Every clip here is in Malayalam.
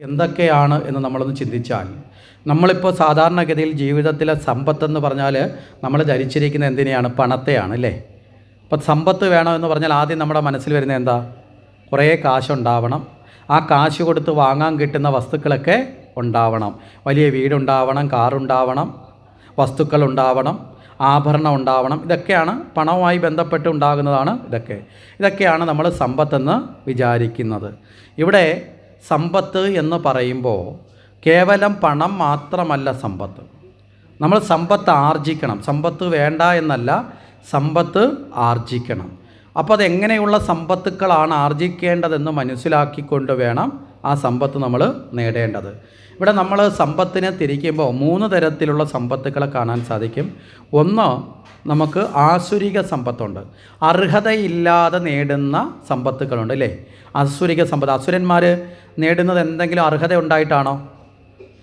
എന്തൊക്കെയാണ് എന്ന് നമ്മളൊന്ന് ചിന്തിച്ചാൽ നമ്മളിപ്പോൾ സാധാരണഗതിയിൽ ജീവിതത്തിലെ സമ്പത്തെന്ന് പറഞ്ഞാൽ നമ്മൾ ധരിച്ചിരിക്കുന്ന എന്തിനെയാണ്? പണത്തെയാണ് അല്ലേ? അപ്പം സമ്പത്ത് വേണമെന്ന് പറഞ്ഞാൽ ആദ്യം നമ്മുടെ മനസ്സിൽ വരുന്നത് എന്താ? കുറേ കാശുണ്ടാവണം. ആ കാശ് കൊടുത്ത് വാങ്ങാൻ കിട്ടുന്ന വസ്തുക്കളൊക്കെ ഉണ്ടാവണം. വലിയ വീടുണ്ടാവണം കാറുണ്ടാവണം വസ്തുക്കൾ ഉണ്ടാവണം ആഭരണം ഉണ്ടാവണം. ഇതൊക്കെയാണ് പണവുമായി ബന്ധപ്പെട്ട് ഉണ്ടാകുന്നതാണ് ഇതൊക്കെ. ഇതൊക്കെയാണ് നമ്മൾ സമ്പത്തെന്ന് വിചാരിക്കുന്നത്. ഇവിടെ സമ്പത്ത് എന്ന് പറയുമ്പോൾ കേവലം പണം മാത്രമല്ല സമ്പത്ത്. നമ്മൾ സമ്പത്ത് ആർജിക്കണം. സമ്പത്ത് വേണ്ട എന്നല്ല സമ്പത്ത് ആർജിക്കണം. അപ്പോൾ അതെങ്ങനെയുള്ള സമ്പത്തുക്കളാണ് ആർജിക്കേണ്ടതെന്ന് മനസ്സിലാക്കിക്കൊണ്ട് വേണം ആ സമ്പത്ത് നമ്മൾ നേടേണ്ടത്. ഇവിടെ നമ്മൾ സമ്പത്തിനെ തിരിക്കുമ്പോൾ മൂന്ന് തരത്തിലുള്ള സമ്പത്തുക്കളെ കാണാൻ സാധിക്കും. ഒന്ന് നമുക്ക് ആസുരിക സമ്പത്തുണ്ട്. അർഹതയില്ലാതെ നേടുന്ന സമ്പത്തുക്കളുണ്ട് അല്ലേ? അസുരിക സമ്പത്ത്. അസുരന്മാർ നേടുന്നത് എന്തെങ്കിലും അർഹത ഉണ്ടായിട്ടാണോ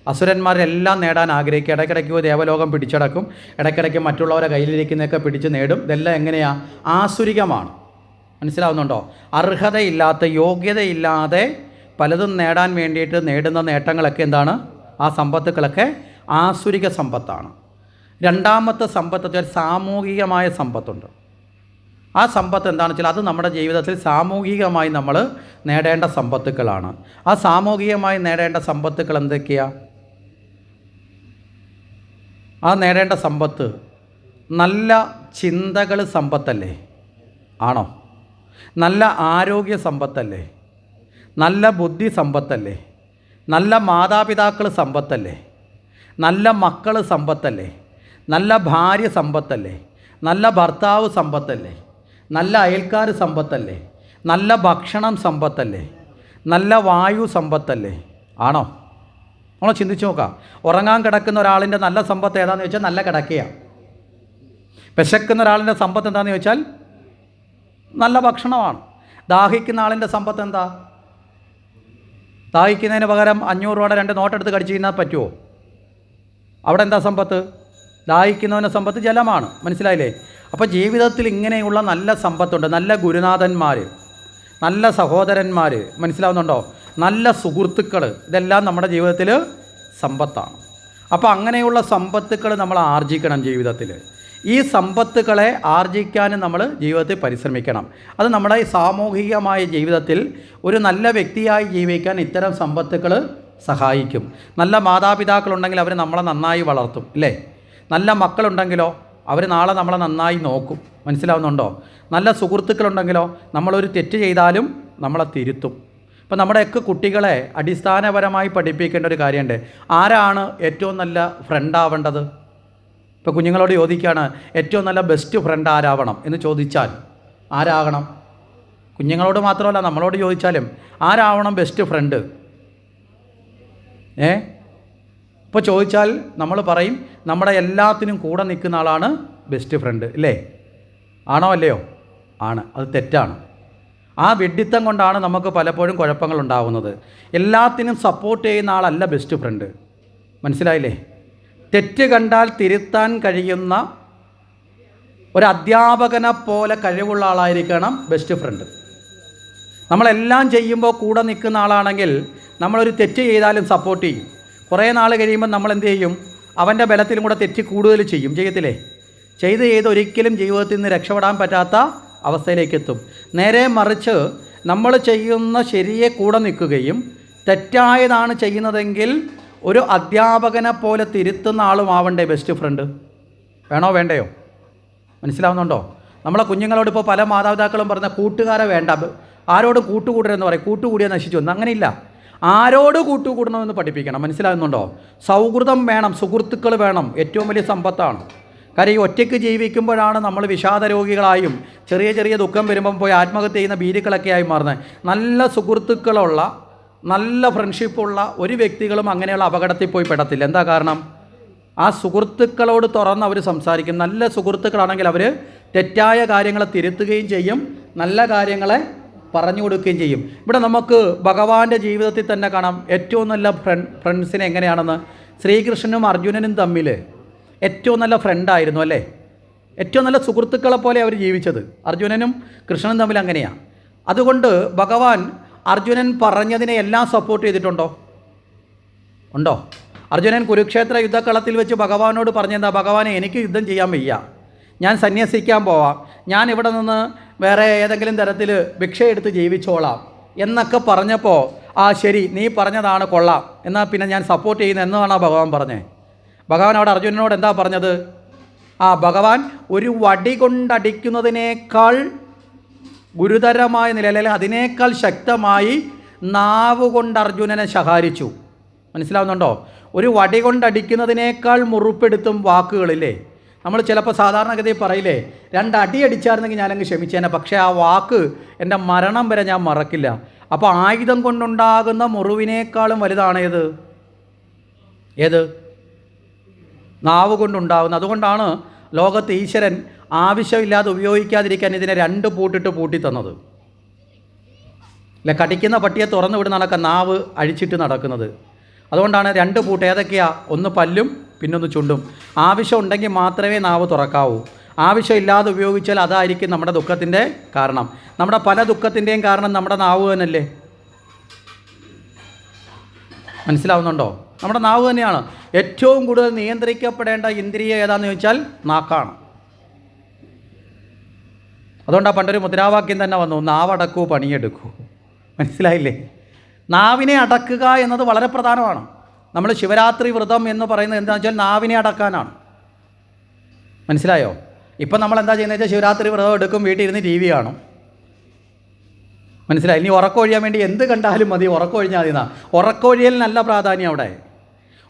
അസുരന്മാരെല്ലാം നേടാൻ ആഗ്രഹിക്കുക. ഇടയ്ക്കിടയ്ക്ക് ദേവലോകം പിടിച്ചടക്കും. ഇടയ്ക്കിടയ്ക്ക് മറ്റുള്ളവരെ കയ്യിലിരിക്കുന്നതൊക്കെ പിടിച്ച് നേടും. ഇതെല്ലാം എങ്ങനെയാണ് ആസുരികമാണ്. മനസ്സിലാവുന്നുണ്ടോ? അർഹതയില്ലാത്ത യോഗ്യതയില്ലാതെ പലതും നേടാൻ വേണ്ടിയിട്ട് നേടുന്ന നേട്ടങ്ങളൊക്കെ എന്താണ്? ആ സമ്പത്തുക്കളൊക്കെ ആസുരിക സമ്പത്താണ്. രണ്ടാമത്തെ സമ്പത്ത് സാമൂഹികമായ സമ്പത്തുണ്ട്. ആ സമ്പത്ത് എന്താണെന്ന് വെച്ചാൽ അത് നമ്മുടെ ജീവിതത്തിൽ സാമൂഹികമായി നമ്മൾ നേടേണ്ട സമ്പത്തുക്കളാണ്. ആ സാമൂഹികമായി നേടേണ്ട സമ്പത്തുക്കൾ എന്തൊക്കെയാണ് ആ നേടേണ്ട സമ്പത്ത് നല്ല ചിന്തകൾ സമ്പത്തല്ലേ? ആണോ? നല്ല ആരോഗ്യ സമ്പത്തല്ലേ? നല്ല ബുദ്ധി സമ്പത്തല്ലേ? നല്ല മാതാപിതാക്കൾ സമ്പത്തല്ലേ? നല്ല മക്കൾ സമ്പത്തല്ലേ? നല്ല ഭാര്യ സമ്പത്തല്ലേ? നല്ല ഭർത്താവ് സമ്പത്തല്ലേ? നല്ല അയൽക്കാർ സമ്പത്തല്ലേ? നല്ല ഭക്ഷണം സമ്പത്തല്ലേ? നല്ല വായു സമ്പത്തല്ലേ? ആണോ? ആണോ ചിന്തിച്ച് നോക്കാം. ഉറങ്ങാൻ കിടക്കുന്ന ഒരാളിന്റെ നല്ല സമ്പത്ത് ഏതാണെന്ന് ചോദിച്ചാൽ നല്ല കിടക്കയാണ് വിശക്കുന്ന ഒരാളിന്റെ സമ്പത്ത് എന്താണെന്ന് ചോദിച്ചാൽ നല്ല ഭക്ഷണമാണ്. ദാഹിക്കുന്ന ആളിന്റെ സമ്പത്ത് എന്താ? ദാഹിക്കുന്നതിന് പകരം അഞ്ഞൂറ് രൂപയുടെ രണ്ട് നോട്ടെടുത്ത് കടിച്ചു കഴിഞ്ഞാൽ പറ്റുമോ അവിടെ എന്താ സമ്പത്ത്? ദാഹിക്കുന്നവന്റെ സമ്പത്ത് ജലമാണ്. മനസ്സിലായില്ലേ? അപ്പോൾ ജീവിതത്തിൽ ഇങ്ങനെയുള്ള നല്ല സമ്പത്തുണ്ട്. നല്ല ഗുരുനാഥന്മാർ നല്ല സഹോദരന്മാർ മനസ്സിലാവുന്നുണ്ടോ? നല്ല സുഹൃത്തുക്കൾ ഇതെല്ലാം നമ്മുടെ ജീവിതത്തിൽ സമ്പത്താണ്. അപ്പോൾ അങ്ങനെയുള്ള സമ്പത്തുക്കൾ നമ്മൾ ആർജിക്കണം ജീവിതത്തിൽ. ഈ സമ്പത്തുക്കളെ ആർജിക്കാനും നമ്മൾ ജീവിതത്തിൽ പരിശ്രമിക്കണം. അത് നമ്മുടെ സാമൂഹികമായ ജീവിതത്തിൽ ഒരു നല്ല വ്യക്തിയായി ജീവിക്കാൻ ഇത്തരം സമ്പത്തുക്കൾ സഹായിക്കും. നല്ല മാതാപിതാക്കളുണ്ടെങ്കിൽ അവർ നമ്മളെ നന്നായി വളർത്തും അല്ലേ നല്ല മക്കളുണ്ടെങ്കിലോ അവർ നാളെ നമ്മളെ നന്നായി നോക്കും. മനസ്സിലാവുന്നുണ്ടോ? നല്ല സുഹൃത്തുക്കളുണ്ടെങ്കിലോ നമ്മളൊരു തെറ്റ് ചെയ്താലും നമ്മളെ തിരുത്തും. ഇപ്പം നമ്മുടെയൊക്കെ കുട്ടികളെ അടിസ്ഥാനപരമായി പഠിപ്പിക്കേണ്ട ഒരു കാര്യമുണ്ട്. ആരാണ് ഏറ്റവും നല്ല ഫ്രണ്ട് ആവേണ്ടത്? ഇപ്പോൾ കുഞ്ഞുങ്ങളോട് ചോദിക്കുകയാണ് ഏറ്റവും നല്ല ബെസ്റ്റ് ഫ്രണ്ട് ആരാവണം? എന്ന് ചോദിച്ചാൽ ആരാകണം? കുഞ്ഞുങ്ങളോട് മാത്രമല്ല നമ്മളോട് ചോദിച്ചാലും ആരാവണം ബെസ്റ്റ് ഫ്രണ്ട് ഏ? ഇപ്പോൾ ചോദിച്ചാൽ നമ്മൾ പറയും നമ്മുടെ എല്ലാത്തിനും കൂടെ നിൽക്കുന്ന ആളാണ് ബെസ്റ്റ് ഫ്രണ്ട് അല്ലേ ആണോ അല്ലയോ? ആണ്. അത് തെറ്റാണ്. ആ വെഡിത്തം കൊണ്ടാണ് നമുക്ക് പലപ്പോഴും കുഴപ്പങ്ങൾ ഉണ്ടാകുന്നത് എല്ലാത്തിനും സപ്പോർട്ട് ചെയ്യുന്ന ആളല്ല ബെസ്റ്റ് ഫ്രണ്ട് മനസ്സിലായില്ലേ? തെറ്റ് കണ്ടാൽ തിരുത്താൻ കഴിയുന്ന ഒരു അധ്യാപകനെ പോലെ കഴിവുള്ള ആളായിരിക്കണം ബെസ്റ്റ് ഫ്രണ്ട് നമ്മളെല്ലാം ചെയ്യുമ്പോൾ കൂടെ നിൽക്കുന്ന ആളാണെങ്കിൽ നമ്മളൊരു തെറ്റ് ചെയ്താലും സപ്പോർട്ട് ചെയ്യും. കുറേ നാൾ കഴിയുമ്പോൾ നമ്മൾ എന്ത് ചെയ്യും? അവന്റെ ബലത്തിലും കൂടെ തെറ്റി കൂടുതൽ ചെയ്യും. ചെയ്യത്തില്ലേ? ചെയ്ത് ചെയ്ത് ഒരിക്കലും ജീവിതത്തിൽ നിന്ന് രക്ഷപ്പെടാൻ പറ്റാത്ത അവസ്ഥയിലേക്ക് എത്തും നേരെ മറിച്ച് നമ്മൾ ചെയ്യുന്ന ശരിയെ കൂടെ നിൽക്കുകയും തെറ്റായതാണ് ചെയ്യുന്നതെങ്കിൽ ഒരു അധ്യാപകനെ പോലെ തിരുത്തുന്ന ആളും ആവണ്ടേ ബെസ്റ്റ് ഫ്രണ്ട് വേണോ വേണ്ടയോ? മനസ്സിലാവുന്നുണ്ടോ? നമ്മളെ കുഞ്ഞുങ്ങളോട് ഇപ്പോൾ പല മാതാപിതാക്കളും പറഞ്ഞ കൂട്ടുകാരെ വേണ്ട. ആരോടും കൂട്ടുകൂടരെന്ന് പറയും. കൂട്ടുകൂടിയാൽ നശിച്ചു വന്നു. അങ്ങനെയില്ല. ആരോട് കൂട്ടുകൂടണമെന്ന് പഠിപ്പിക്കണം. മനസ്സിലാകുന്നുണ്ടോ? സൗഹൃദം വേണം സുഹൃത്തുക്കൾ വേണം. ഏറ്റവും വലിയ സമ്പത്താണ്. കാര്യം ഈ ഒറ്റയ്ക്ക് ജീവിക്കുമ്പോഴാണ് നമ്മൾ വിഷാദ രോഗികളായും ചെറിയ ചെറിയ ദുഃഖം വരുമ്പം പോയി ആത്മഹത്യ ചെയ്യുന്ന ഭീതികളൊക്കെയായി മാറുന്നത്. നല്ല സുഹൃത്തുക്കളുള്ള നല്ല ഫ്രണ്ട്ഷിപ്പുള്ള ഒരു വ്യക്തികളും അങ്ങനെയുള്ള അപകടത്തിൽ പോയി പെടത്തില്ല. എന്താ കാരണം? ആ സുഹൃത്തുക്കളോട് തുറന്ന് അവർ സംസാരിക്കും. നല്ല സുഹൃത്തുക്കളാണെങ്കിൽ അവർ തെറ്റായ കാര്യങ്ങളെ തിരുത്തുകയും ചെയ്യും. നല്ല കാര്യങ്ങളെ പറഞ്ഞു കൊടുക്കുകയും ചെയ്യും. ഇവിടെ നമുക്ക് ഭഗവാന്റെ ജീവിതത്തിൽ തന്നെ കാണാം. ഏറ്റവും നല്ല ഫ്രണ്ട് ഫ്രണ്ട്സിനെ എങ്ങനെയാണെന്ന്? ശ്രീകൃഷ്ണനും അർജുനനും തമ്മിൽ ഏറ്റവും നല്ല ഫ്രണ്ടായിരുന്നു അല്ലേ? ഏറ്റവും നല്ല സുഹൃത്തുക്കളെ പോലെ അവർ ജീവിച്ചത്. അർജുനനും കൃഷ്ണനും തമ്മിൽ അങ്ങനെയാണ് അതുകൊണ്ട് ഭഗവാൻ അർജുനൻ പറഞ്ഞതിനെ എല്ലാം സപ്പോർട്ട് ചെയ്തിട്ടുണ്ടോ? ഉണ്ടോ? അർജുനൻ കുരുക്ഷേത്ര യുദ്ധക്കളത്തിൽ വെച്ച് ഭഗവാനോട് പറഞ്ഞെന്താ? ഭഗവാനെ എനിക്ക് യുദ്ധം ചെയ്യാൻ വയ്യ. ഞാൻ സന്യസിക്കാൻ പോവാം. ഞാൻ ഇവിടെ നിന്ന് വേറെ ഏതെങ്കിലും തരത്തിൽ ഭിക്ഷയെടുത്ത് ജീവിച്ചോളാം എന്നൊക്കെ പറഞ്ഞപ്പോൾ ആ ശരി നീ പറഞ്ഞതാണ് കൊള്ളാം. എന്നാൽ പിന്നെ ഞാൻ സപ്പോർട്ട് ചെയ്യുന്ന എന്നാണ് ഭഗവാൻ പറഞ്ഞത് ഭഗവാൻ അവിടെ അർജുനനോട് എന്താ പറഞ്ഞത്? ആ ഭഗവാൻ ഒരു വടി കൊണ്ടടിക്കുന്നതിനേക്കാൾ ഗുരുതരമായ നിലയിൽ അല്ലെങ്കിൽ അതിനേക്കാൾ ശക്തമായി നാവ് കൊണ്ട് അർജുനനെ ശകാരിച്ചു. മനസ്സിലാവുന്നുണ്ടോ? ഒരു വടി കൊണ്ടടിക്കുന്നതിനേക്കാൾ മുറുപ്പെടുത്തും വാക്കുകളില്ലേ? നമ്മൾ ചിലപ്പോൾ സാധാരണഗതിയിൽ പറയില്ലേ രണ്ട് അടി അടിച്ചായിരുന്നെങ്കിൽ ഞാനങ്ങ് ക്ഷമിച്ചേനെ പക്ഷേ ആ വാക്ക് എന്റെ മരണം വരെ ഞാൻ മറക്കില്ല. അപ്പോൾ ആയുധം കൊണ്ടുണ്ടാകുന്ന മുറിവിനേക്കാളും വലുതാണ് ഏത്? ഏത്? നാവ് കൊണ്ടുണ്ടാകുന്നത്. അതുകൊണ്ടാണ് ലോകത്ത് ഈശ്വരൻ ആവശ്യമില്ലാതെ ഉപയോഗിക്കാതിരിക്കാൻ ഇതിനെ രണ്ട് പൂട്ടിട്ട് പൂട്ടി തന്നത്. അല്ല കടിക്കുന്ന പട്ടിയെ തുറന്നു വിടുന്ന നാവ് അഴിച്ചിട്ട് നടക്കുന്നത്. അതുകൊണ്ടാണ് രണ്ട് പൂട്ട്. ഏതൊക്കെയാ? ഒന്ന് പല്ലും പിന്നൊന്ന് ചുണ്ടും. ആവശ്യം ഉണ്ടെങ്കിൽ മാത്രമേ നാവ് തുറക്കാവൂ. ആവശ്യമില്ലാതെ ഉപയോഗിച്ചാൽ അതായിരിക്കും നമ്മുടെ ദുഃഖത്തിന്റെ കാരണം. നമ്മുടെ പല ദുഃഖത്തിന്റെയും കാരണം നമ്മുടെ നാവ് തന്നെയല്ലേ? മനസ്സിലാവുന്നുണ്ടോ? നമ്മുടെ നാവ് തന്നെയാണ്. ഏറ്റവും കൂടുതൽ നിയന്ത്രിക്കപ്പെടേണ്ട ഇന്ദ്രിയ ഏതാണെന്ന് ചോദിച്ചാൽ നാക്കാണ്. അതുകൊണ്ടാണ് പണ്ടൊരു മുദ്രാവാക്യം തന്നെ വന്നു നാവടക്കൂ പണിയെടുക്കൂ. മനസ്സിലായില്ലേ? നാവിനെ അടക്കുക എന്നത് വളരെ പ്രധാനമാണ്. നമ്മൾ ശിവരാത്രി വ്രതം എന്ന് പറയുന്നത് എന്താണെന്ന് വെച്ചാൽ നാവിനെ അടക്കാനാണ്. മനസ്സിലായോ? ഇപ്പം നമ്മൾ എന്താ ചെയ്യുന്നത് വെച്ചാൽ ശിവരാത്രി വ്രതം എടുക്കും വീട്ടിൽ ഇരുന്ന് ടി വി കാണും. മനസ്സിലായി? ഇനി ഉറക്കമൊഴിയാൻ വേണ്ടി എന്ത് കണ്ടാലും മതി ഉറക്കമൊഴിഞ്ഞാൽ മതി എന്നാ. ഉറക്കമൊഴിയലിനല്ല പ്രാധാന്യം അവിടെ.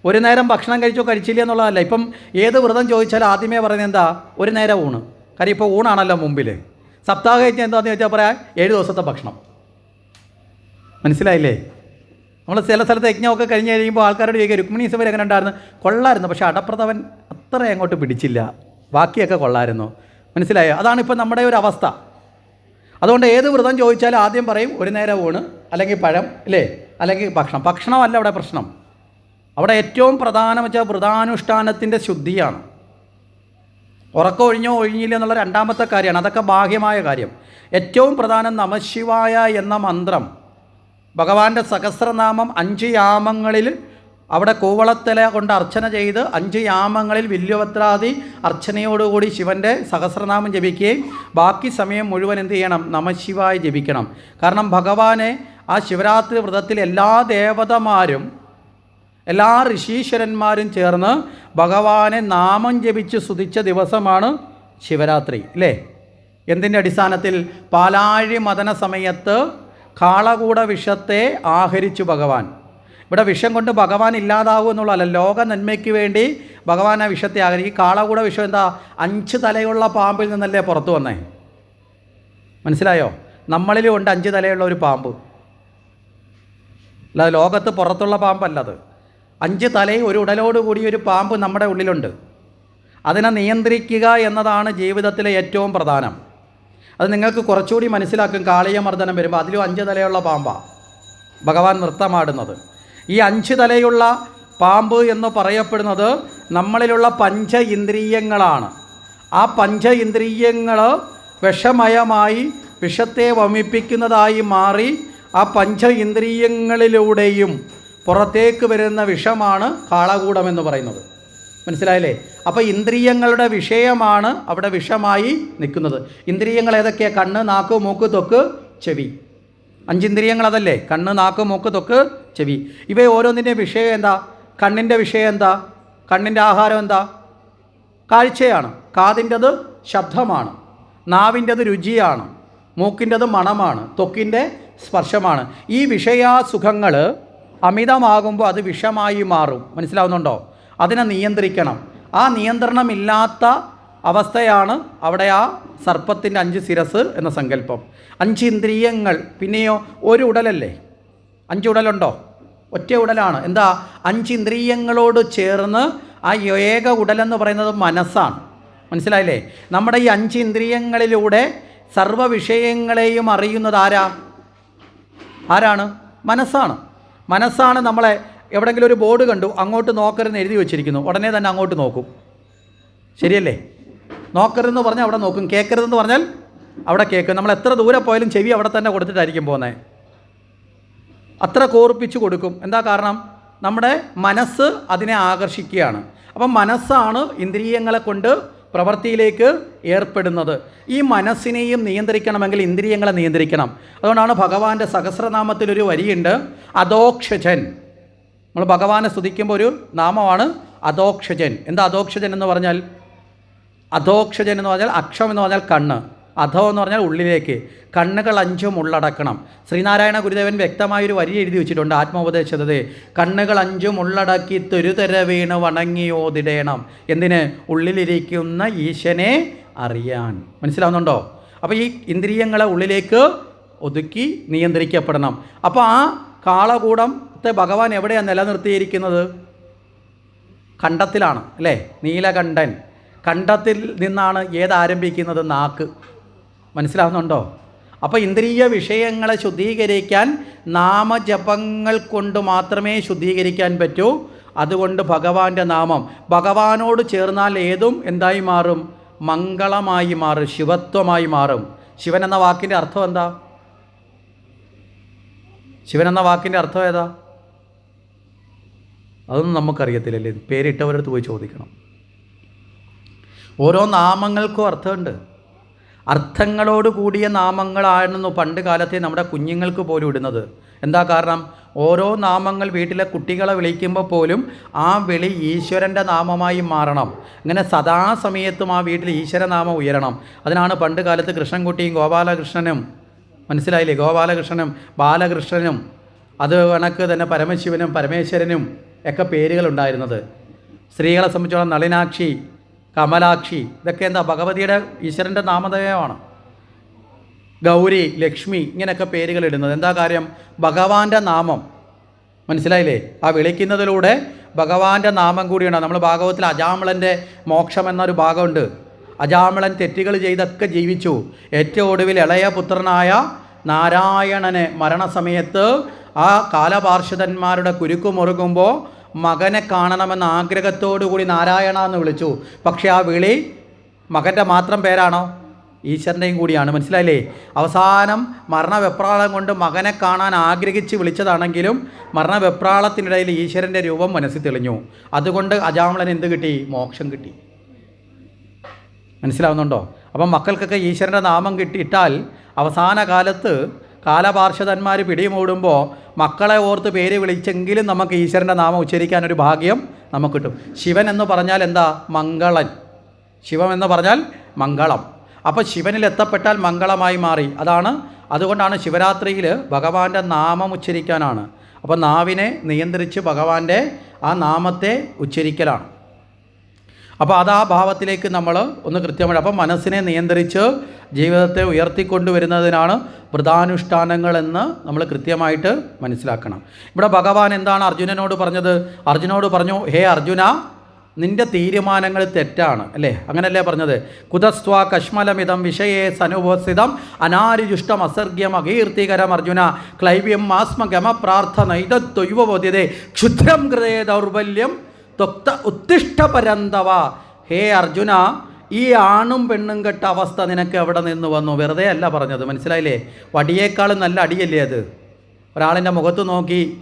ഒരു നേരം ഭക്ഷണം കഴിച്ചോ കഴിച്ചില്ല എന്നുള്ളതല്ല. ഇപ്പം ഏത് വ്രതം ചോദിച്ചാൽ ആദ്യമേ പറയുന്നത് എന്താ? ഒരു നേരം ഊണ്. കാര്യം ഇപ്പോൾ ഊണാണല്ലോ മുമ്പിൽ. സപ്താഹം കഴിഞ്ഞാൽ എന്താണെന്ന് ചോദിച്ചാൽ പറയാം? ഏഴ് ദിവസത്തെ ഭക്ഷണം. മനസ്സിലായില്ലേ? നമ്മൾ ചില സ്ഥലത്ത് യജ്ഞമൊക്കെ കഴിഞ്ഞ് കഴിയുമ്പോൾ ആൾക്കാരോട് ചോദിക്കുക രുക്മിണി സഭയിൽ എങ്ങനെ ഉണ്ടായിരുന്നു? കൊള്ളായിരുന്നു പക്ഷേ അടപ്രഥവൻ അത്ര അങ്ങോട്ട് പിടിച്ചില്ല. ബാക്കിയൊക്കെ കൊള്ളായിരുന്നു. മനസ്സിലായോ? അതാണ് ഇപ്പോൾ നമ്മുടെ ഒരു അവസ്ഥ. അതുകൊണ്ട് ഏത് വ്രതം ചോദിച്ചാലും ആദ്യം പറയും ഒരു നേരം ഊണ് അല്ലെങ്കിൽ പഴം ഇല്ലേ? അല്ലെങ്കിൽ ഭക്ഷണം. ഭക്ഷണമല്ല അവിടെ പ്രശ്നം. അവിടെ ഏറ്റവും പ്രധാനം വെച്ചാൽ വ്രതാനുഷ്ഠാനത്തിന്റെ ശുദ്ധിയാണ്. ഉറക്കം ഒഴിഞ്ഞോ ഒഴിഞ്ഞില്ല എന്നുള്ള രണ്ടാമത്തെ കാര്യമാണ്. അതൊക്കെ ബാഹ്യമായ കാര്യം. ഏറ്റവും പ്രധാനം നമശിവായ എന്ന മന്ത്രം. ഭഗവാന്റെ സഹസ്രനാമം അഞ്ച് യാമങ്ങളിൽ അവിടെ കൂവളത്തില കൊണ്ട് അർച്ചന ചെയ്ത് അഞ്ച് യാമങ്ങളിൽ വില്ലുവത്രാദി അർച്ചനയോടുകൂടി ശിവന്റെ സഹസ്രനാമം ജപിക്കുകയും ബാക്കി സമയം മുഴുവൻ എന്ത് ചെയ്യണം? നമശിവായി ജപിക്കണം. കാരണം ഭഗവാനെ ആ ശിവരാത്രി വ്രതത്തിൽ എല്ലാ ദേവതമാരും എല്ലാ ഋഷീശ്വരന്മാരും ചേർന്ന് ഭഗവാനെ നാമം ജപിച്ച് സ്തുതിച്ച ദിവസമാണ് ശിവരാത്രി അല്ലേ? എന്തിന്റെ അടിസ്ഥാനത്തിൽ? പാലാഴി മദന സമയത്ത് കാളകൂട വിഷത്തെ ആഹരിച്ചു ഭഗവാൻ. ഇവിടെ വിഷം കൊണ്ട് ഭഗവാൻ ഇല്ലാതാവും എന്നുള്ളതല്ല ലോക നന്മയ്ക്ക് വേണ്ടി ഭഗവാൻ ആ വിഷത്തെ ആഗ്രഹിക്കും കാളകൂട വിഷം എന്താ അഞ്ച് തലയുള്ള പാമ്പിൽ നിന്നല്ലേ പുറത്തു വന്നേ? മനസ്സിലായോ? നമ്മളിലും ഉണ്ട് അഞ്ച് തലയുള്ള ഒരു പാമ്പ്. അല്ല ലോകത്ത് പുറത്തുള്ള പാമ്പല്ലത്. അഞ്ച് തലയും ഒരു ഉടലോട് കൂടിയ ഒരു പാമ്പ് നമ്മുടെ ഉള്ളിലുണ്ട്. അതിനെ നിയന്ത്രിക്കുക എന്നതാണ് ജീവിതത്തിലെ ഏറ്റവും പ്രധാനം. അത് നിങ്ങൾക്ക് കുറച്ചുകൂടി മനസ്സിലാക്കും കാളിയമർദ്ദനം വരുമ്പോൾ അതിലും അഞ്ച് തലയുള്ള പാമ്പാണ് ഭഗവാൻ നൃത്തമാടുന്നത്. ഈ അഞ്ച് തലയുള്ള പാമ്പ് എന്ന് പറയപ്പെടുന്നത് നമ്മളിലുള്ള പഞ്ച ഇന്ദ്രിയങ്ങളാണ്. ആ പഞ്ച ഇന്ദ്രിയങ്ങൾ വിഷമയമായി വിഷത്തെ വമിപ്പിക്കുന്നതായി മാറി ആ പഞ്ച ഇന്ദ്രിയങ്ങളിലൂടെയും പുറത്തേക്ക് വരുന്ന വിഷമാണ് കാളകൂടം എന്ന് പറയുന്നത്. മനസ്സിലായില്ലേ? അപ്പോൾ ഇന്ദ്രിയങ്ങളുടെ വിഷയമാണ് അവിടെ വിഷമായി നിൽക്കുന്നത്. ഇന്ദ്രിയങ്ങൾ ഏതൊക്കെയാണ് കണ്ണ് നാക്ക് മൂക്ക് തൊക്ക് ചെവി. അഞ്ചിന്ദ്രിയങ്ങൾ അതല്ലേ? കണ്ണ് നാക്ക് മൂക്ക് തൊക്ക് ചെവി. ഇവ ഓരോന്നിന്റെ വിഷയം എന്താ? കണ്ണിന്റെ വിഷയം എന്താ? കണ്ണിന്റെ ആഹാരം എന്താ? കാഴ്ചയാണ്. കാതിന്റെത് ശബ്ദമാണ്. നാവിന്റെത് രുചിയാണ്. മൂക്കിന്റെത് മണമാണ്. ത്വക്കിന്റെ സ്പർശമാണ്. ഈ വിഷയാസുഖങ്ങൾ അമിതമാകുമ്പോൾ അത് വിഷമായി മാറും. മനസ്സിലാവുന്നുണ്ടോ? അതിനെ നിയന്ത്രിക്കണം. ആ നിയന്ത്രണമില്ലാത്ത അവസ്ഥയാണ് അവിടെ ആ സർപ്പത്തിന്റെ അഞ്ച് ശിരസ് എന്ന സങ്കല്പം. അഞ്ച് ഇന്ദ്രിയങ്ങൾ പിന്നെയോ ഒരു ഉടലല്ലേ? അഞ്ച് ഉടലുണ്ടോ? ഒറ്റ ഉടലാണ്. എന്താ? അഞ്ച് ഇന്ദ്രിയങ്ങളോട് ചേർന്ന് ആ ഏക ഉടലെന്ന് പറയുന്നത് മനസ്സാണ്. മനസ്സിലായില്ലേ? നമ്മുടെ ഈ അഞ്ച് ഇന്ദ്രിയങ്ങളിലൂടെ സർവ വിഷയങ്ങളെയും അറിയുന്നത് ആരാ? ആരാണ്? മനസ്സാണ്. മനസ്സാണ് നമ്മളെ എവിടെയെങ്കിലും ഒരു ബോർഡ് കണ്ടു അങ്ങോട്ട് നോക്കരുതെന്ന് എഴുതി വെച്ചിരിക്കുന്നു. ഉടനെ തന്നെ അങ്ങോട്ട് നോക്കും. ശരിയല്ലേ? നോക്കരുതെന്ന് പറഞ്ഞാൽ അവിടെ നോക്കും. കേൾക്കരുതെന്ന് പറഞ്ഞാൽ അവിടെ കേൾക്കും നമ്മൾ എത്ര ദൂരെ പോയാലും ചെവി അവിടെ തന്നെ കൊടുത്തിട്ടായിരിക്കും പോകുന്നത് അത്ര കോർപ്പിച്ച് കൊടുക്കും. എന്താ കാരണം? നമ്മുടെ മനസ്സ് അതിനെ ആകർഷിക്കുകയാണ്. അപ്പം മനസ്സാണ് ഇന്ദ്രിയങ്ങളെ കൊണ്ട് പ്രവൃത്തിയിലേക്ക് ഏർപ്പെടുന്നത്. ഈ മനസ്സിനെയും നിയന്ത്രിക്കണമെങ്കിൽ ഇന്ദ്രിയങ്ങളെ നിയന്ത്രിക്കണം. അതുകൊണ്ടാണ് ഭഗവാന്റെ സഹസ്രനാമത്തിലൊരു വരിയുണ്ട്. അധോക്ഷജൻ നമ്മൾ ഭഗവാനെ സ്തുതിക്കുമ്പോൾ ഒരു നാമമാണ് അധോക്ഷജൻ. എന്താ അധോക്ഷജൻ എന്ന് പറഞ്ഞാൽ? അധോക്ഷജൻ എന്ന് പറഞ്ഞാൽ അക്ഷം എന്ന് പറഞ്ഞാൽ കണ്ണ്. അധോ എന്ന് പറഞ്ഞാൽ ഉള്ളിലേക്ക്. കണ്ണുകൾ അഞ്ചും ഉള്ളടക്കണം. ശ്രീനാരായണ ഗുരുദേവൻ വ്യക്തമായൊരു വരി എഴുതി വെച്ചിട്ടുണ്ട് ആത്മോപദേശത്തെ. കണ്ണുകൾ അഞ്ചും ഉള്ളടക്കി തൊരുതര വീണ് വണങ്ങിയോതിടേണം എന്തിന്? ഉള്ളിലിരിക്കുന്ന ഈശനെ അറിയാൻ. മനസ്സിലാവുന്നുണ്ടോ? അപ്പോൾ ഈ ഇന്ദ്രിയങ്ങളെ ഉള്ളിലേക്ക് ഒതുക്കി നിയന്ത്രിക്കപ്പെടണം. അപ്പോൾ ആ കാളകൂടത്തെ ഭഗവാൻ എവിടെയാണ് നിലനിർത്തിയിരിക്കുന്നത്? കണ്ടത്തിലാണ് അല്ലേ? നീലകണ്ഠൻ. കണ്ടത്തിൽ നിന്നാണ് ഏതാരംഭിക്കുന്നത് നാക്ക്. മനസ്സിലാവുന്നുണ്ടോ? അപ്പോൾ ഇന്ദ്രിയ വിഷയങ്ങളെ ശുദ്ധീകരിക്കാൻ നാമജപങ്ങൾ കൊണ്ട് മാത്രമേ ശുദ്ധീകരിക്കാൻ പറ്റൂ. അതുകൊണ്ട് ഭഗവാന്റെ നാമം. ഭഗവാനോട് ചേർന്നാൽ ഏതും എന്തായി മാറും? മംഗളമായി മാറും ശിവത്വമായി മാറും. ശിവൻ എന്ന വാക്കിന്റെ അർത്ഥം എന്താ? ശിവൻ എന്ന വാക്കിന്റെ അർത്ഥം ഏതാ? അതൊന്നും നമുക്കറിയത്തില്ലല്ലേ? പേരിട്ടവരടുത്ത് പോയി ചോദിക്കണം. ഓരോ നാമങ്ങൾക്കും അർത്ഥമുണ്ട്. അർത്ഥങ്ങളോട് കൂടിയ നാമങ്ങളായിരുന്നു പണ്ട് കാലത്തെ നമ്മുടെ കുഞ്ഞുങ്ങൾക്ക് പോലും ഇടുന്നത്. എന്താ കാരണം? ഓരോ നാമങ്ങൾ വീട്ടിലെ കുട്ടികളെ വിളിക്കുമ്പോൾ പോലും ആ വിളി ഈശ്വരന്റെ നാമമായി മാറണം. അങ്ങനെ സദാസമയത്തും ആ വീട്ടിൽ ഈശ്വരനാമം ഉയരണം. അതിനാണ് പണ്ട് കാലത്ത് കൃഷ്ണൻകുട്ടിയും ഗോപാലകൃഷ്ണനും മനസ്സിലായില്ലേ? ഗോപാലകൃഷ്ണനും ബാലകൃഷ്ണനും അത് കണക്ക് തന്നെ പരമശിവനും പരമേശ്വരനും ഒക്കെ പേരുകളുണ്ടായിരുന്നത്. സ്ത്രീകളെ സംബന്ധിച്ചോളം നളിനാക്ഷി കമലാക്ഷി ഇതൊക്കെ എന്താ ഭഗവതിയുടെ ഈശ്വരന്റെ നാമധേയമാണ്. ഗൗരി ലക്ഷ്മി ഇങ്ങനെയൊക്കെ പേരുകൾ ഇടുന്നത് എന്താ കാര്യം? ഭഗവാന്റെ നാമം. മനസ്സിലായില്ലേ? ആ വിളിക്കുന്നതിലൂടെ ഭഗവാന്റെ നാമം കൂടിയാണ്. നമ്മൾ ഭാഗവത്തിൽ അജാമിളന്റെ മോക്ഷം എന്നൊരു ഭാഗമുണ്ട്. അജാമിളൻ തെറ്റുകൾ ചെയ്തൊക്കെ ജീവിച്ചു. ഏറ്റവും ഒടുവിൽ ഇളയ പുത്രനായ നാരായണനെ മരണസമയത്ത് ആ കാലപാർഷിതന്മാരുടെ കുരുക്കു മുറുകുമ്പോൾ മകനെ കാണണമെന്ന ആഗ്രഹത്തോടു കൂടി നാരായണ എന്ന് വിളിച്ചു. പക്ഷേ ആ വിളി മകന്റെ മാത്രം പേരാണോ? ഈശ്വരന്റെയും കൂടിയാണ്. മനസ്സിലായില്ലേ? അവസാനം മരണവെപ്രാളം കൊണ്ട് മകനെ കാണാൻ ആഗ്രഹിച്ച് വിളിച്ചതാണെങ്കിലും മരണവെപ്രാളത്തിനിടയിൽ ഈശ്വരന്റെ രൂപം മനസ്സിൽ തെളിഞ്ഞു. അതുകൊണ്ട് അജാമളൻ എന്ത് കിട്ടി? മോക്ഷം കിട്ടി. മനസ്സിലാവുന്നുണ്ടോ? അപ്പം മക്കൾക്കൊക്കെ ഈശ്വരന്റെ നാമം കിട്ടിയിട്ടാൽ അവസാന കാലത്ത് കാലപാർഷദന്മാർ പിടിമൂടുമ്പോൾ മക്കളെ ഓർത്ത് പേര് വിളിച്ചെങ്കിലും നമുക്ക് ഈശ്വരന്റെ നാമം ഉച്ചരിക്കാനൊരു ഭാഗ്യം നമുക്ക് കിട്ടും. ശിവൻ എന്ന് പറഞ്ഞാൽ എന്താ? മംഗളൻ. ശിവം എന്ന് പറഞ്ഞാൽ മംഗളം. അപ്പോൾ ശിവനിൽ എത്തപ്പെട്ടാൽ മംഗളമായി മാറി. അതാണ് അതുകൊണ്ടാണ് ശിവരാത്രിയിൽ ഭഗവാന്റെ നാമം ഉച്ചരിക്കാനാണ്. അപ്പോൾ നാവിനെ നിയന്ത്രിച്ച് ഭഗവാന്റെ ആ നാമത്തെ ഉച്ചരിക്കലാണ്. അപ്പോൾ അത് ആ ഭാവത്തിലേക്ക് നമ്മൾ ഒന്ന് കൃത്യമായി അപ്പം മനസ്സിനെ നിയന്ത്രിച്ച് ജീവിതത്തെ ഉയർത്തിക്കൊണ്ടുവരുന്നതിനാണ് വ്രതാനുഷ്ഠാനങ്ങൾ എന്ന് നമ്മൾ കൃത്യമായിട്ട് മനസ്സിലാക്കണം. ഇവിടെ ഭഗവാൻ എന്താണ് അർജുനനോട് പറഞ്ഞത്? അർജുനോട് പറഞ്ഞു ഹേ അർജുന നിന്റെ തീരുമാനങ്ങൾ തെറ്റാണ്. അല്ലേ? അങ്ങനല്ലേ പറഞ്ഞത്? കുതസ്ത്വ കശ്മലമിതം വിഷയേ സനുപസ്ഥിതം അനാരിജുഷ്ടം അസർഗ്യം അകീർത്തികരം അർജുന ക്ലൈവ്യം ആസ്മ ഗമ പ്രാർത്ഥന ഇതൊയ്വബോധ്യതേ ക്ഷുദ്രം ഹൃദയ ദൗർബല്യം തൊക്ത ഉത്തിഷ്ഠപരന്തവ. ഹേ അർജുന ഈ ആണും പെണ്ണും കെട്ട അവസ്ഥ നിനക്ക് എവിടെ നിന്ന് വന്നു? വെറുതെ അല്ല പറഞ്ഞത് മനസ്സിലായില്ലേ? വടിയേക്കാളും നല്ല അടിയല്ലേ അത്? ഒരാളിന്റെ മുഖത്ത് നോക്കി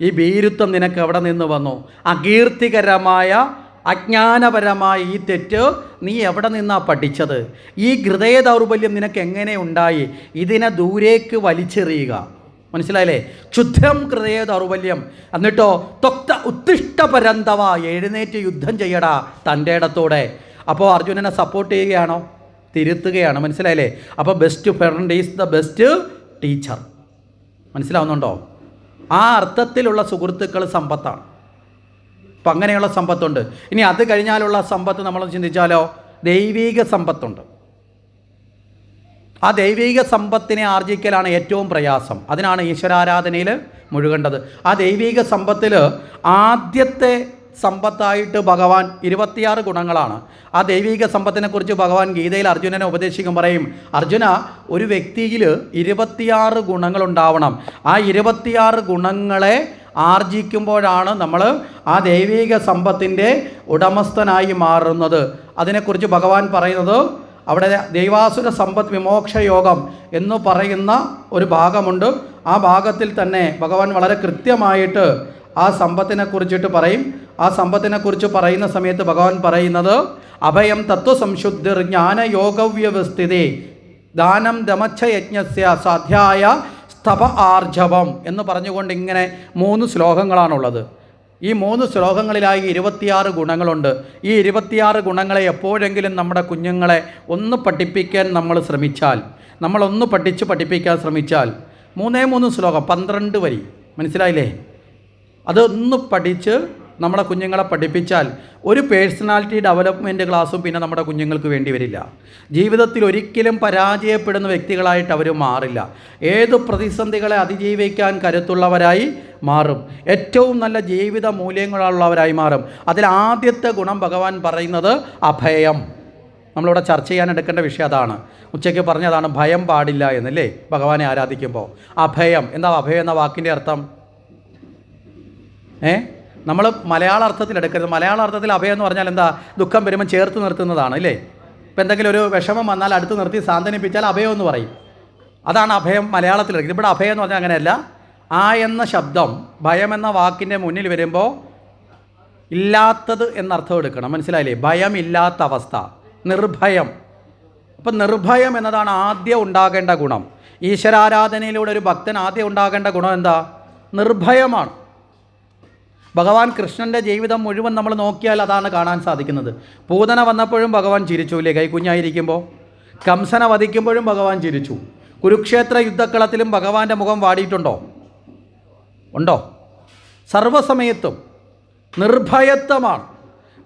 ഈ ഭീരുത്വം നിനക്ക് എവിടെ നിന്ന് വന്നു? അകീർത്തികരമായ അജ്ഞാനപരമായ ഈ തെറ്റ് നീ എവിടെ നിന്നാണ് പഠിച്ചത്? ഈ ഹൃദയ ദൗർബല്യം നിനക്ക് എങ്ങനെ ഉണ്ടായി? ഇതിനെ ദൂരേക്ക് വലിച്ചെറിയുക. മനസ്സിലായില്ലേ? ക്ഷുദ്രം ഹൃദയ ദൗർബല്യം എന്നിട്ടോ തൊക്ത ഉത്തിഷ്ടപരന്തവ എഴുന്നേറ്റ് യുദ്ധം ചെയ്യടാ തന്റെ ഇടത്തോടെ. അപ്പോൾ അർജുനനെ സപ്പോർട്ട് ചെയ്യുകയാണോ? തിരുത്തുകയാണ്. മനസ്സിലായില്ലേ? അപ്പോൾ best friend is the best teacher മനസ്സിലാവുന്നുണ്ടോ? ആ അർത്ഥത്തിലുള്ള സുഹൃത്തുക്കൾ സമ്പത്താണ്. അപ്പം അങ്ങനെയുള്ള സമ്പത്തുണ്ട്. ഇനി അത് കഴിഞ്ഞാലുള്ള സമ്പത്ത് നമ്മൾ ചിന്തിച്ചാലോ? ദൈവീക സമ്പത്തുണ്ട്. ആ ദൈവിക സമ്പത്തിനെ ആർജിക്കലാണ് ഏറ്റവും പ്രയാസം. അതിനാണ് ഈശ്വരാരാധനയിൽ മുഴുകേണ്ടത്. ആ ദൈവിക സമ്പത്തിൽ ആദ്യത്തെ സമ്പത്തായിട്ട് ഭഗവാൻ ഇരുപത്തിയാറ് ഗുണങ്ങളാണ്. ആ ദൈവിക സമ്പത്തിനെക്കുറിച്ച് ഭഗവാൻ ഗീതയിൽ അർജുനനെ ഉപദേശിക്കും പറയും അർജുന ഒരു വ്യക്തിയിൽ ഇരുപത്തിയാറ് ഗുണങ്ങളുണ്ടാവണം. ആ ഇരുപത്തിയാറ് ഗുണങ്ങളെ ആർജിക്കുമ്പോഴാണ് നമ്മൾ ആ ദൈവിക സമ്പത്തിന്റെ ഉടമസ്ഥനായി മാറുന്നത്. അതിനെക്കുറിച്ച് ഭഗവാൻ പറയുന്നത് അവിടെ ദൈവാസുര സമ്പത്ത് വിമോക്ഷ യോഗം എന്ന് പറയുന്ന ഒരു ഭാഗമുണ്ട്. ആ ഭാഗത്തിൽ തന്നെ ഭഗവാൻ വളരെ കൃത്യമായിട്ട് ആ സമ്പത്തിനെ കുറിച്ചിട്ട് പറയും. ആ സമ്പത്തിനെ കുറിച്ച് പറയുന്ന സമയത്ത് ഭഗവാൻ പറയുന്നത് അഭയം തത്വസംശുദ്ധിർ ജ്ഞാനയോഗവ്യവസ്ഥിതി ദാനം ദമച്ഛയജ്ഞസ്യ സാധ്യായ സ്തപ ആർജവം എന്ന് പറഞ്ഞുകൊണ്ട് ഇങ്ങനെ മൂന്ന് ശ്ലോകങ്ങളാണുള്ളത്. ഈ മൂന്ന് ശ്ലോകങ്ങളിലായി ഇരുപത്തിയാറ് ഗുണങ്ങളുണ്ട്. ഈ ഇരുപത്തിയാറ് ഗുണങ്ങളെ എപ്പോഴെങ്കിലും നമ്മുടെ കുഞ്ഞുങ്ങളെ ഒന്ന് പഠിപ്പിക്കാൻ നമ്മൾ ശ്രമിച്ചാൽ നമ്മളൊന്ന് പഠിച്ച് പഠിപ്പിക്കാൻ ശ്രമിച്ചാൽ മൂന്നേ മൂന്ന് ശ്ലോകം പന്ത്രണ്ട് വരി. മനസ്സിലായില്ലേ? അതൊന്ന് പഠിച്ച് നമ്മുടെ കുഞ്ഞുങ്ങളെ പഠിപ്പിച്ചാൽ ഒരു പേഴ്സണാലിറ്റി ഡെവലപ്മെന്റ് ക്ലാസ്സും പിന്നെ നമ്മുടെ കുഞ്ഞുങ്ങൾക്ക് വേണ്ടി വരില്ല. ജീവിതത്തിൽ ഒരിക്കലും പരാജയപ്പെടുന്ന വ്യക്തികളായിട്ട് അവർ മാറില്ല. ഏത് പ്രതിസന്ധികളെ അതിജീവിക്കാൻ കരുത്തുള്ളവരായി മാറും. ഏറ്റവും നല്ല ജീവിത മൂല്യങ്ങളുള്ളവരായി മാറും. അതിൽ ആദ്യത്തെ ഗുണം ഭഗവാൻ പറയുന്നത് അഭയം. നമ്മളിവിടെ ചർച്ച ചെയ്യാൻ എടുക്കേണ്ട വിഷയം അതാണ്. ഉച്ചയ്ക്ക് പറഞ്ഞതാണ് ഭയം പാടില്ല എന്നല്ലേ? ഭഗവാനെ ആരാധിക്കുമ്പോൾ. അഭയം. എന്താ അഭയം എന്ന വാക്കിന്റെ അർത്ഥം? ഏ? നമ്മൾ മലയാള അർത്ഥത്തിൽ എടുക്കരുത്. മലയാള അർത്ഥത്തിൽ അഭയം എന്ന് പറഞ്ഞാൽ എന്താ? ദുഃഖം വരുമ്പോൾ ചേർത്ത് നിർത്തുന്നതാണ് അല്ലേ ഇപ്പം എന്തെങ്കിലും ഒരു വിഷമം വന്നാൽ അടുത്ത് നിർത്തി സാന്ത്വനിപ്പിച്ചാൽ അഭയം എന്ന് പറയും. അതാണ് അഭയം മലയാളത്തിൽ എടുക്കുന്നത്. ഇവിടെ അഭയം എന്ന് പറഞ്ഞാൽ അങ്ങനെയല്ല. ആ എന്ന ശബ്ദം ഭയം എന്ന വാക്കിന്റെ മുന്നിൽ വരുമ്പോൾ ഇല്ലാത്തത് എന്നർത്ഥം എടുക്കണം. മനസ്സിലായില്ലേ? ഭയമില്ലാത്ത അവസ്ഥ. നിർഭയം. അപ്പം നിർഭയം എന്നതാണ് ആദ്യം ഉണ്ടാകേണ്ട ഗുണം. ഈശ്വരാരാധനയിലൂടെ ഒരു ഭക്തൻ ആദ്യം ഉണ്ടാകേണ്ട ഗുണം എന്താ? നിർഭയമാണ്. ഭഗവാൻ കൃഷ്ണന്റെ ജീവിതം മുഴുവൻ നമ്മൾ നോക്കിയാൽ അതാണ് കാണാൻ സാധിക്കുന്നത്. പൂതന വന്നപ്പോഴും ഭഗവാൻ ചിരിച്ചു ഇല്ലേ? കൈക്കുഞ്ഞായിരിക്കുമ്പോൾ കംസനെ വധിക്കുമ്പോഴും ഭഗവാൻ ചിരിച്ചു. കുരുക്ഷേത്ര യുദ്ധക്കളത്തിലും ഭഗവാന്റെ മുഖം വാടിയിട്ടുണ്ടോ? ഉണ്ടോ? സർവസമയത്തും നിർഭയത്വമാണ്.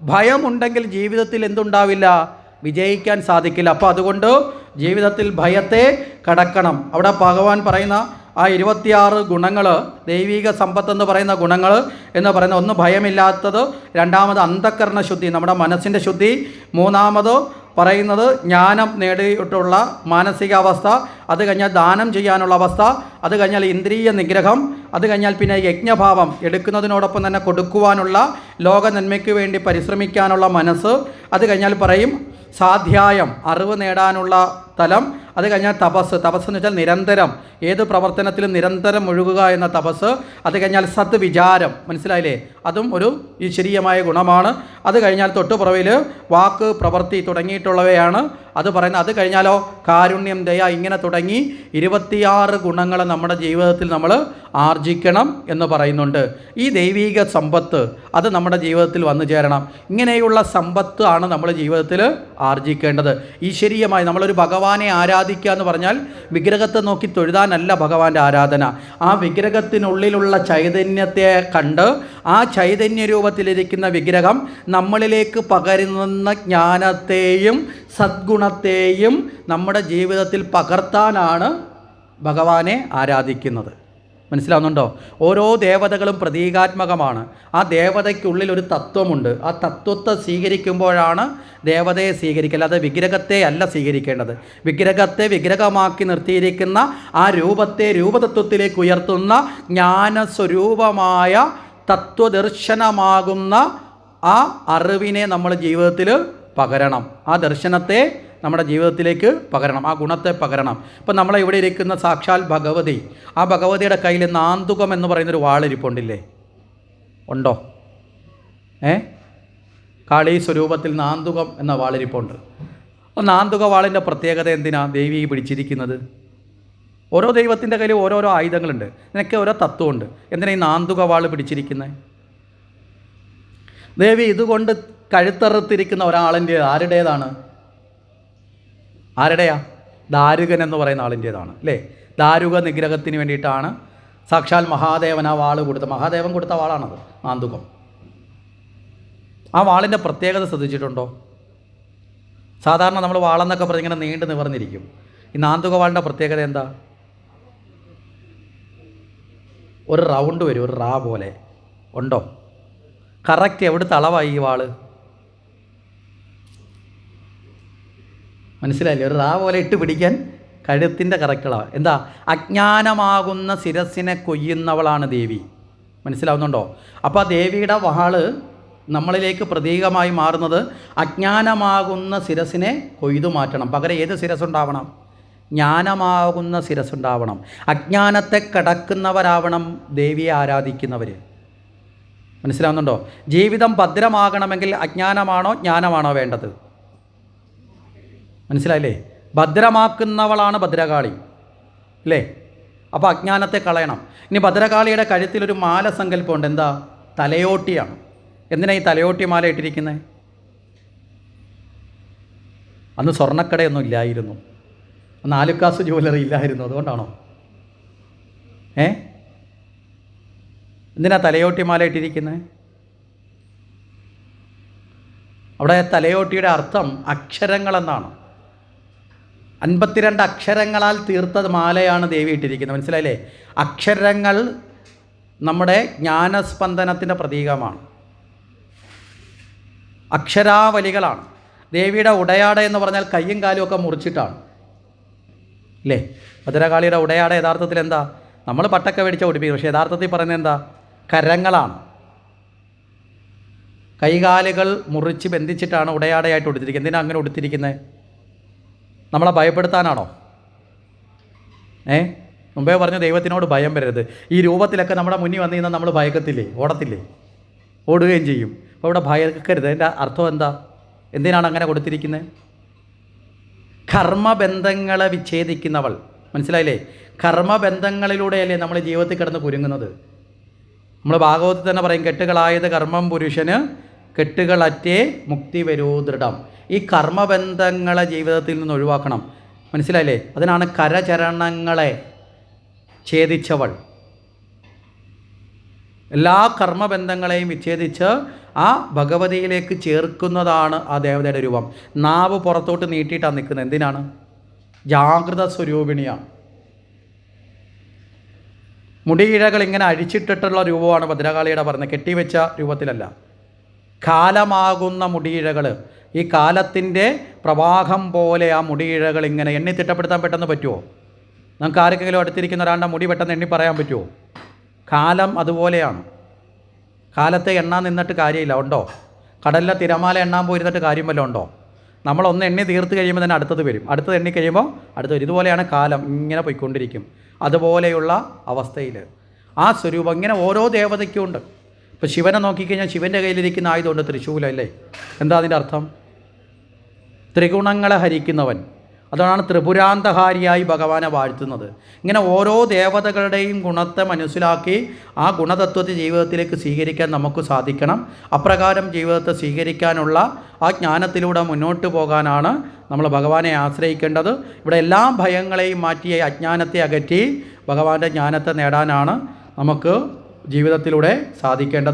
ഭയമുണ്ടെങ്കിൽ ജീവിതത്തിൽ എന്തുണ്ടാവില്ല? വിജയിക്കാൻ സാധിക്കില്ല. അപ്പോൾ അതുകൊണ്ട് ജീവിതത്തിൽ ഭയത്തെ കടക്കണം. അവിടെ ഭഗവാൻ പറയുന്ന ആ ഇരുപത്തിയാറ് ഗുണങ്ങൾ ദൈവിക സമ്പത്ത് എന്ന് പറയുന്ന ഗുണങ്ങൾ എന്ന് പറയുന്ന ഒന്ന് ഭയമില്ലാത്തത് രണ്ടാമത് അന്ധക്കരണ ശുദ്ധി നമ്മുടെ മനസ്സിന്റെ ശുദ്ധി മൂന്നാമത് പറയുന്നത് ജ്ഞാനം നേടിയിട്ടുള്ള മാനസികാവസ്ഥ അത് കഴിഞ്ഞാൽ ദാനം ചെയ്യാനുള്ള അവസ്ഥ അത് കഴിഞ്ഞാൽ ഇന്ദ്രിയ നിഗ്രഹം അത് കഴിഞ്ഞാൽ പിന്നെ യജ്ഞഭാവം എടുക്കുന്നതിനോടൊപ്പം തന്നെ കൊടുക്കുവാനുള്ള ലോക നന്മയ്ക്ക് വേണ്ടി പരിശ്രമിക്കാനുള്ള മനസ്സ് അത് കഴിഞ്ഞാൽ പറയും സാധ്യായം അറിവ് നേടാനുള്ള തലം. അത് കഴിഞ്ഞാൽ തപസ്. തപസ് എന്ന് വെച്ചാൽ നിരന്തരം. ഏത് പ്രവർത്തനത്തിലും നിരന്തരം ഒഴുകുക എന്ന തപസ്. അത് കഴിഞ്ഞാൽ സത് വിചാരം മനസ്സിലായില്ലേ? അതും ഒരു ഈശ്വരീയമായ ഗുണമാണ്. അത് കഴിഞ്ഞാൽ തൊട്ടുപുറവിൽ വാക്ക് പ്രവൃത്തി തുടങ്ങിയിട്ടുള്ളവയാണ്. അത് പറയുന്നത് അത് കഴിഞ്ഞാലോ കാരുണ്യം ദയ ഇങ്ങനെ തുടങ്ങി ഇരുപത്തിയാറ് ഗുണങ്ങൾ നമ്മുടെ ജീവിതത്തിൽ നമ്മൾ ആർജിക്കണം എന്ന് പറയുന്നുണ്ട്. ഈ ദൈവീക സമ്പത്ത് അത് നമ്മുടെ ജീവിതത്തിൽ വന്നു ചേരണം. ഇങ്ങനെയുള്ള സമ്പത്ത് ആണ് നമ്മൾ ജീവിതത്തിൽ ആർജിക്കേണ്ടത്. ഈശ്വരീയമായി നമ്മളൊരു ഭഗവാനെ ആരാധിക്കുക എന്ന് പറഞ്ഞാൽ വിഗ്രഹത്തെ നോക്കി തൊഴുതാനല്ല ഭഗവാന്റെ ആരാധന. ആ വിഗ്രഹത്തിനുള്ളിലുള്ള ചൈതന്യത്തെ കണ്ട് ആ ചൈതന്യ രൂപത്തിലിരിക്കുന്ന വിഗ്രഹം നമ്മളിലേക്ക് പകരുന്ന ജ്ഞാനത്തെയും സദ്ഗുണത്തെയും നമ്മുടെ ജീവിതത്തിൽ പകർത്താനാണ് ഭഗവാനെ ആരാധിക്കുന്നത്. മനസ്സിലാവുന്നുണ്ടോ? ഓരോ ദേവതകളും പ്രതീകാത്മകമാണ്. ആ ദേവതയ്ക്കുള്ളിൽ ഒരു തത്വമുണ്ട്. ആ തത്വത്തെ സ്വീകരിക്കുമ്പോഴാണ് ദേവതയെ സ്വീകരിക്കൽ. അത് വിഗ്രഹത്തെ അല്ല സ്വീകരിക്കേണ്ടത്. വിഗ്രഹത്തെ വിഗ്രഹമാക്കി നിർത്തിയിരിക്കുന്ന ആ രൂപത്തെ രൂപതത്വത്തിലേക്ക് ഉയർത്തുന്ന ജ്ഞാനസ്വരൂപമായ തത്വദർശനമാകുന്ന ആ അറിവിനെ നമ്മൾ ജീവിതത്തിൽ പകരണം. ആ ദർശനത്തെ നമ്മുടെ ജീവിതത്തിലേക്ക് പകരണം ആ ഗുണത്തെ പകരണം. ഇപ്പം നമ്മളെ ഇവിടെ ഇരിക്കുന്ന സാക്ഷാൽ ഭഗവതി ആ ഭഗവതിയുടെ കയ്യിൽ നാന്തുകം എന്ന് പറയുന്നൊരു വാളിരിപ്പുണ്ടില്ലേ? ഉണ്ടോ? ഏ? കാളി സ്വരൂപത്തിൽ നാന്തുകം എന്ന വാളിരിപ്പുണ്ട്. അപ്പോൾ നാന്തുക വാളിന്റെ പ്രത്യേകത എന്തിനാ ദേവി പിടിച്ചിരിക്കുന്നത്? ഓരോ ദൈവത്തിന്റെ കയ്യിൽ ഓരോരോ ആയുധങ്ങളുണ്ട്. ഇതിനൊക്കെ ഓരോ തത്വമുണ്ട്. എന്തിനാ ഈ നാന്തുക വാൾ പിടിച്ചിരിക്കുന്നത് ദേവി ഇതുകൊണ്ട് കഴുത്തറുത്തിരിക്കുന്ന ഒരാളിന്റെ ആരുടേതാണ്? ആരുടെയാ? ദാരുകൻ എന്ന് പറയുന്ന ആളിന്റേതാണ് അല്ലേ? ദാരുക നിഗ്രഹത്തിന് വേണ്ടിയിട്ടാണ് സാക്ഷാൽ മഹാദേവൻ ആ വാൾ കൊടുത്ത മഹാദേവൻ കൊടുത്ത വാളാണത് മാന്തുകം. ആ വാളിന്റെ പ്രത്യേകത ശ്രദ്ധിച്ചിട്ടുണ്ടോ? സാധാരണ നമ്മൾ വാളെന്നൊക്കെ പറഞ്ഞ് ഇങ്ങനെ നീണ്ടു നിവർന്നിരിക്കും. ഈ നാന്തുക വാളിന്റെ പ്രത്യേകത എന്താ? ഒരു റൗണ്ട് വരും ഒരു റാ പോലെ. ഉണ്ടോ? കറക്റ്റ് എവിടുത്തെ അളവായി ഈ വാൾ? മനസ്സിലായില്ലേ? ഒരു റാ പോലെ ഇട്ട് പിടിക്കാൻ കഴുത്തിന്റെ കറക്കളവ എന്താ? അജ്ഞാനമാകുന്ന ശിരസിനെ കൊയ്യുന്നവളാണ് ദേവി. മനസ്സിലാവുന്നുണ്ടോ? അപ്പോൾ ആ ദേവിയുടെ വാൾ നമ്മളിലേക്ക് പ്രതീകമായി മാറുന്നത് അജ്ഞാനമാകുന്ന ശിരസിനെ കൊയ്തു മാറ്റണം. പകരം ഏത് ശിരസുണ്ടാവണം ജ്ഞാനമാകുന്ന ശിരസുണ്ടാവണം അജ്ഞാനത്തെ കടക്കുന്നവരാവണം ദേവിയെ ആരാധിക്കുന്നവർ മനസ്സിലാവുന്നുണ്ടോ? ജീവിതം ഭദ്രമാകണമെങ്കിൽ അജ്ഞാനമാണോ ജ്ഞാനമാണോ വേണ്ടത്? മനസ്സിലായില്ലേ? ഭദ്രമാക്കുന്നവളാണ് ഭദ്രകാളി. അല്ലേ അപ്പോൾ അജ്ഞാനത്തെ കളയണം. ഇനി ഭദ്രകാളിയുടെ കഴുത്തിലൊരു മാല സങ്കല്പമുണ്ട്. എന്താ? തലയോട്ടിയാണ്. എന്തിനാ ഈ തലയോട്ടി മാല ഇട്ടിരിക്കുന്നത് അന്ന് സ്വർണക്കടയൊന്നും ഇല്ലായിരുന്നു. അന്ന് ആലുക്കാസ് ജുവലറി ഇല്ലായിരുന്നു. അതുകൊണ്ടാണോ? ഏ? എന്തിനാ തലയോട്ടി മാല ഇട്ടിരിക്കുന്നത് അവിടെ തലയോട്ടിയുടെ അർത്ഥം അക്ഷരങ്ങളെന്നാണ്. അൻപത്തിരണ്ട് അക്ഷരങ്ങളാൽ തീർത്ത മാലയാണ് ദേവി ഇട്ടിരിക്കുന്നത്. മനസ്സിലായില്ലേ? അക്ഷരങ്ങൾ നമ്മുടെ ജ്ഞാനസ്പന്ദനത്തിന്റെ പ്രതീകമാണ്. അക്ഷരാവലികളാണ്. ദേവിയുടെ ഉടയാട എന്ന് പറഞ്ഞാൽ കയ്യും കാലും ഒക്കെ മുറിച്ചിട്ടാണ്. അല്ലേ ഭദ്രകാളിയുടെ ഉടയാട യഥാർത്ഥത്തിൽ എന്താ? നമ്മൾ പട്ടൊക്കെ മേടിച്ച ഉടുപ്പിക്കും പക്ഷേ യഥാർത്ഥത്തിൽ പറയുന്നത് എന്താ? കരങ്ങളാണ്. കൈകാലുകൾ മുറിച്ച് ബന്ധിച്ചിട്ടാണ് ഉടയാടയായിട്ട് ഉടുത്തിരിക്കുന്നത്. എന്തിനാണ് അങ്ങനെ ഉടുത്തിരിക്കുന്നത്? നമ്മളെ ഭയപ്പെടുത്താനാണോ? ഏ? മുമ്പേ പറഞ്ഞു ദൈവത്തിനോട് ഭയം വരരുത്. ഈ രൂപത്തിലൊക്കെ നമ്മുടെ മുന്നിൽ വന്നു കഴിഞ്ഞാൽ നമ്മൾ ഭയക്കത്തില്ലേ? ഓടത്തില്ലേ? ഓടുകയും ചെയ്യും. അപ്പോൾ ഇവിടെ ഭയക്കരുത്. എന്റെ അർത്ഥം എന്താ? എന്തിനാണ് അങ്ങനെ കൊടുത്തിരിക്കുന്നത്? കർമ്മബന്ധങ്ങളെ വിച്ഛേദിക്കുന്നവൾ. മനസ്സിലായില്ലേ? കർമ്മബന്ധങ്ങളിലൂടെയല്ലേ നമ്മൾ ജീവിതത്തിൽ കിടന്ന് കുരുങ്ങുന്നത്. നമ്മൾ ഭാഗവതത്തിൽ തന്നെ പറയും കെട്ടുകളായത് കർമ്മം പുരുഷന് കെട്ടുകളറ്റേ മുക്തി വരൂ ദൃഢം. ഈ കർമ്മബന്ധങ്ങളെ ജീവിതത്തിൽ നിന്ന് ഒഴിവാക്കണം. മനസ്സിലായില്ലേ? അതിനാണ് കരചരണങ്ങളെ ഛേദിച്ചവൾ. എല്ലാ കർമ്മബന്ധങ്ങളെയും വിച്ഛേദിച്ച് ആ ഭഗവതിയിലേക്ക് ചേർക്കുന്നതാണ് ആ ദേവതയുടെ രൂപം. നാവ് പുറത്തോട്ട് നീട്ടിയിട്ടാണ് നിൽക്കുന്നത്. എന്തിനാണ്? ജാഗ്രത സ്വരൂപിണിയാണ്. മുടിയിഴകൾ ഇങ്ങനെ അഴിച്ചിട്ടിട്ടുള്ള രൂപമാണ് ഭദ്രകാളിയുടെ പറഞ്ഞത്. കെട്ടിവെച്ച രൂപത്തിലല്ല. കാലമാകുന്ന മുടിയിഴകൾ ഈ കാലത്തിന്റെ പ്രവാഹം പോലെ ആ മുടിയിഴകൾ ഇങ്ങനെ എണ്ണി തിട്ടപ്പെടുത്താൻ പെട്ടെന്ന് പറ്റുമോ നമുക്ക് ആർക്കെങ്കിലും അടുത്തിരിക്കുന്ന ഒരാളുടെ മുടി പെട്ടെന്ന് എണ്ണി പറയാൻ പറ്റുമോ കാലം അതുപോലെയാണ്. കാലത്തെ എണ്ണാൻ നിന്നിട്ട് കാര്യമില്ല. ഉണ്ടോ? കടലിലെ തിരമാല എണ്ണാൻ പോയിരുന്നിട്ട് കാര്യം വല്ലതും ഉണ്ടോ? നമ്മളൊന്ന് എണ്ണി തീർത്ത് കഴിയുമ്പോൾ തന്നെ അടുത്തത് വരും. അടുത്തത് എണ്ണി കഴിയുമ്പോൾ അടുത്തത് വരും. ഇതുപോലെയാണ് കാലം ഇങ്ങനെ പോയിക്കൊണ്ടിരിക്കും. അതുപോലെയുള്ള അവസ്ഥയിൽ ആ സ്വരൂപം ഇങ്ങനെ ഓരോ ദേവതയ്ക്കും ഉണ്ട്. ഇപ്പോൾ ശിവനെ നോക്കിക്കഴിഞ്ഞാൽ ശിവന്റെ കയ്യിലിരിക്കുന്ന ആയുധമുണ്ട് തൃശൂലല്ലേ എന്താ അതിന്റെ അർത്ഥം? ത്രിഗുണങ്ങളെ ഹരിക്കുന്നവൻ. അതാണ് ത്രിപുരാന്തഹാരിയായി ഭഗവാനെ വാഴ്ത്തുന്നത്. ഇങ്ങനെ ഓരോ ദേവതകളുടെയും ഗുണത്തെ മനസ്സിലാക്കി ആ ഗുണതത്വത്തെ ജീവിതത്തിലേക്ക് സ്വീകരിക്കാൻ നമുക്ക് സാധിക്കണം. അപ്രകാരം ജീവിതത്തെ സ്വീകരിക്കാനുള്ള ആ ജ്ഞാനത്തിലൂടെ മുന്നോട്ട് പോകാനാണ് നമ്മൾ ഭഗവാനെ ആശ്രയിക്കേണ്ടത്. ഇവിടെ എല്ലാ ഭയങ്ങളെയും മാറ്റി അജ്ഞാനത്തെ അകറ്റി ഭഗവാന്റെ ജ്ഞാനത്തെ നേടാനാണ് നമുക്ക് ജീവിതത്തിലൂടെ സാധിക്കേണ്ടത്.